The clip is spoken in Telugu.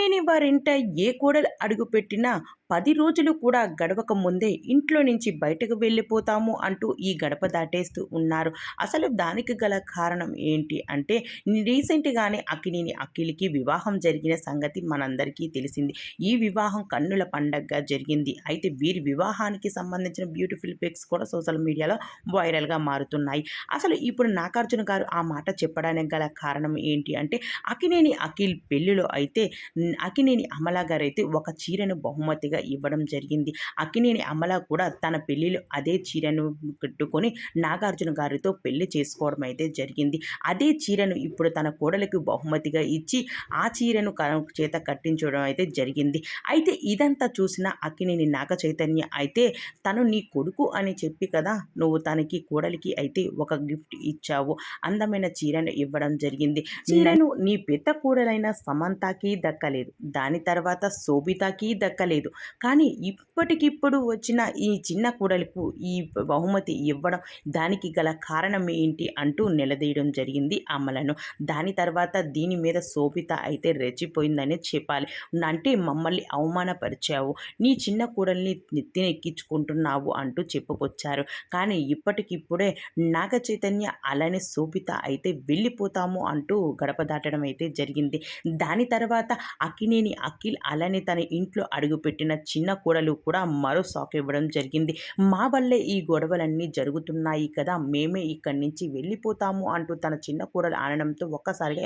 నేను వారింట ఏ కోడలు అడుగుపెట్టినా పది రోజులు కూడా గడవక ముందే ఇంట్లో నుంచి బయటకు వెళ్ళిపోతాము అంటూ ఈ గడప దాటేస్తూ ఉన్నారు. అసలు దానికి గల కారణం ఏంటి అంటే రీసెంట్గానే అక్కినేని అఖిల్కి వివాహం జరిగిన సంగతి మనందరికీ తెలిసింది. ఈ వివాహం కన్నుల పండగగా జరిగింది. అయితే వీరి వివాహానికి సంబంధించిన బ్యూటిఫుల్ పిక్స్ కూడా సోషల్ మీడియాలో వైరల్గా మారుతున్నాయి. అసలు ఇప్పుడు నాగార్జున గారు ఆ మాట చెప్పడానికి గల కారణం ఏంటి అంటే అక్కినేని అఖిల్ పెళ్ళిలో అయితే అక్కినేని అమలా గారు అయితే ఒక చీరను బహుమతిగా ఇవ్వడం జరిగింది. అక్కినేని అమల కూడా తన పెళ్ళిలో అదే చీరను కట్టుకొని నాగార్జున గారితో పెళ్ళి చేసుకోవడం అయితే జరిగింది. అదే చీరను ఇప్పుడు తన కోడలికి బహుమతిగా ఇచ్చి ఆ చీరను చేత కట్టించడం అయితే జరిగింది. అయితే ఇదంతా చూసిన అక్కినేని నాగ చైతన్య అయితే తను నీ కొడుకు అని చెప్పి కదా నువ్వు తనకి కోడలికి అయితే ఒక గిఫ్ట్ ఇచ్చావు అందమైన చీరను ఇవ్వడం జరిగింది. చీరను నీ పెద్ద కూడలైన సమంతకి దక్కలేదు దాని తర్వాత శోభితకి దక్కలేదు. కానీ ఇప్పటికిప్పుడు వచ్చిన ఈ చిన్న కూడలకు ఈ బహుమతి ఇవ్వడం దానికి గల కారణం ఏంటి అంటూ నిలదీయడం జరిగింది అమలను. దాని తర్వాత దీని మీద శోభిత అయితే రెచ్చిపోయిందని చెప్పాలి. అంటే మమ్మల్ని అవమానపరిచావు. నీ చిన్న కూడల్ని నెత్తినెక్కించుకుంటున్నావు అంటూ చెప్పుకొచ్చారు. కానీ ఇప్పటికిప్పుడే నాగ చైతన్య అలానే శోభిత అయితే వెళ్ళిపోతాము అంటూ గడప దాటడం అయితే జరిగింది. దాని తర్వాత అక్కినేని అఖిల్ అలానే తన ఇంట్లో అడుగుపెట్టిన చిన్న కూడలు కూడా మరో షాక్ ఇవ్వడం జరిగింది. మా వల్లే ఈ గొడవలన్నీ జరుగుతున్నాయి కదా మేమే ఇక్కడి నుంచి వెళ్ళిపోతాము అంటూ తన చిన్న కూడలు ఆనడంతో ఒక్కసారిగా